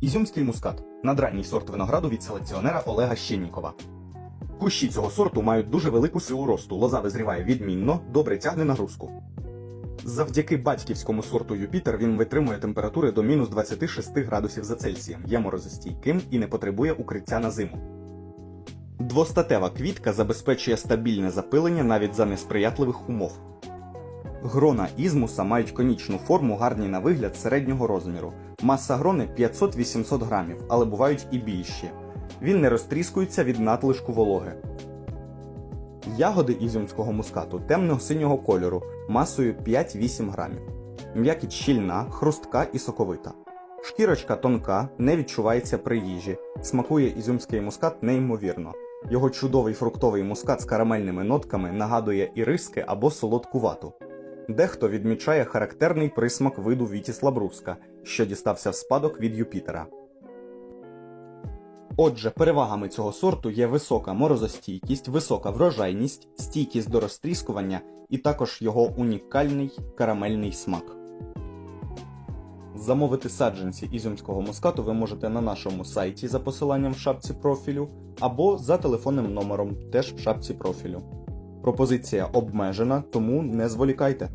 Ізюмський мускат надранній сорт винограду від селекціонера Олега Щеннікова. Кущі цього сорту мають дуже велику силу росту, лоза визріває відмінно, добре тягне нагрузку. Завдяки батьківському сорту Юпітер він витримує температури до мінус 26 градусів за Цельсієм, є морозостійким і не потребує укриття на зиму. Двостатева квітка забезпечує стабільне запилення навіть за несприятливих умов. Грона ізмуса мають конічну форму, гарні на вигляд середнього розміру. Маса грони 500-800 грамів, але бувають і більші. Він не розтріскується від надлишку вологи. Ягоди ізюмського мускату темного синього кольору, масою 5-8 грамів. М'якіть щільна, хрустка і соковита. Шкірочка тонка, не відчувається при їжі. Смакує ізюмський мускат неймовірно. Його чудовий фруктовий мускат з карамельними нотками нагадує іриски або солодку вату. Дехто відмічає характерний присмак виду Вітіс лабруска, що дістався в спадок від Юпітера. Отже, перевагами цього сорту є висока морозостійкість, висока врожайність, стійкість до розтріскування і також його унікальний карамельний смак. Замовити саджанці ізюмського мускату ви можете на нашому сайті за посиланням в шапці профілю або за телефонним номером теж в шапці профілю. Пропозиція обмежена, тому не зволікайте.